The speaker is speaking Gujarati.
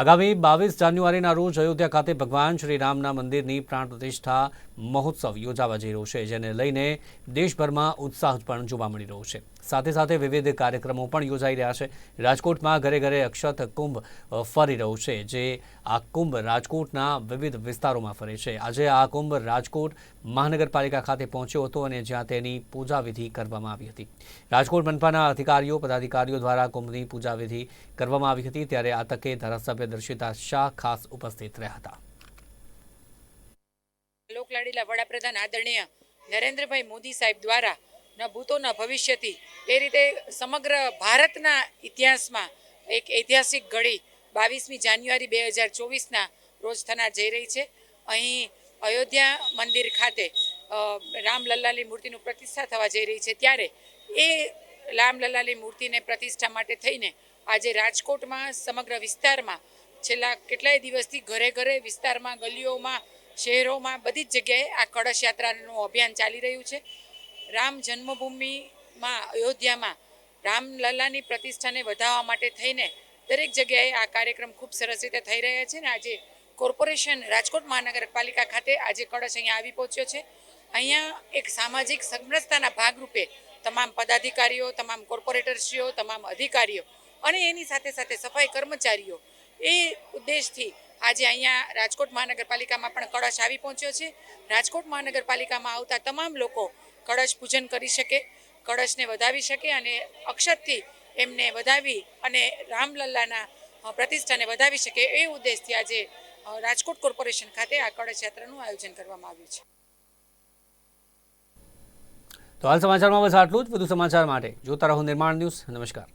આગામી બાવીસ જાન્યુઆરીના રોજ અયોધ્યા ખાતે ભગવાન શ્રી રામના મંદિરની પ્રાણ પ્રતિષ્ઠા મહોત્સવ યોજાવા જઈ રહ્યો છે, જેને લઈને દેશભરમાં ઉત્સાહ પણ જોવા મળી રહ્યો છે. સાથે સાથે વિવિધ કાર્યક્રમો પણ યોજાઈ રહ્યા છે. રાજકોટમાં ઘરે ઘરે અક્ષત કુંભ ફરી રહ્યો છે, જે આ કુંભ રાજકોટના વિવિધ વિસ્તારોમાં ફરે છે. આજે આ કુંભ રાજકોટ મહાનગરપાલિકા ખાતે પહોંચ્યો હતો અને જ્યાં તેની પૂજાવિધિ કરવામાં આવી હતી. રાજકોટ મનપાના અધિકારીઓ, પદાધિકારીઓ દ્વારા કુંભની પૂજા વિધિ કરવામાં આવી હતી. ત્યારે આ તકે ધારાસભ્ય દર્શિતા શાહ ખાસ ઉપસ્થિત રહ્યા હતા. લોકલાડીલા વડાપ્રધાન આદરણીય નરેન્દ્રભાઈ મોદી સાહેબ દ્વારા ન ભૂતો ન ભવિષ્યથી એ રીતે સમગ્ર ભારતના ઇતિહાસમાં એક ઐતિહાસિક ઘડી બાવીસમી જાન્યુઆરી બે હજાર ચોવીસના રોજ થનાર જઈ રહી છે. અહીં અયોધ્યા મંદિર ખાતે રામલલ્લાની મૂર્તિનું પ્રતિષ્ઠા થવા જઈ રહી છે. ત્યારે એ રામલલ્લાની મૂર્તિને પ્રતિષ્ઠા માટે થઈને આજે રાજકોટમાં સમગ્ર વિસ્તારમાં છેલ્લા કેટલાય દિવસથી ઘરે ઘરે વિસ્તારમાં, ગલીઓમાં, શહેરોમાં બધી જ જગ્યાએ આ કળશ યાત્રાનું અભિયાન ચાલી રહ્યું છે. રામ જન્મભૂમિમાં અયોધ્યામાં રામલલ્લાની પ્રતિષ્ઠાને વધારવા માટે થઈને દરેક જગ્યાએ આ કાર્યક્રમ ખૂબ સરસ રીતે થઈ રહ્યા છે ને આજે કોર્પોરેશન રાજકોટ મહાનગરપાલિકા ખાતે આજે કળશ અહીંયા આવી પહોંચ્યો છે. અહીંયા એક સામાજિક સમરસતાના ભાગરૂપે તમામ પદાધિકારીઓ, તમામ કોર્પોરેટરશ્રીઓ તમામ અધિકારીઓ અને એની સાથે સાથે સફાઈ કર્મચારીઓ, એ ઉદ્દેશથી આજે અહીંયા રાજકોટ મહાનગરપાલિકામાં પણ કળશ આવી પહોંચ્યો છે. રાજકોટ મહાનગરપાલિકામાં આવતા તમામ લોકો કળશ પૂજન કરી શકે, કળશને વધાવી શકે અને અક્ષતથી એમને વધાવી અને રામલલ્લાના પ્રતિષ્ઠાને વધાવી શકે એ ઉદ્દેશથી આજે રાજકોટ કોર્પોરેશન ખાતે આ કળશ યાત્રાનું આયોજન કરવામાં આવ્યું છે. તો હાલ સમાચારમાં બસ આટલું જ. વધુ સમાચાર માટે જોતા રહો નિર્માણ ન્યૂઝ. નમસ્કાર.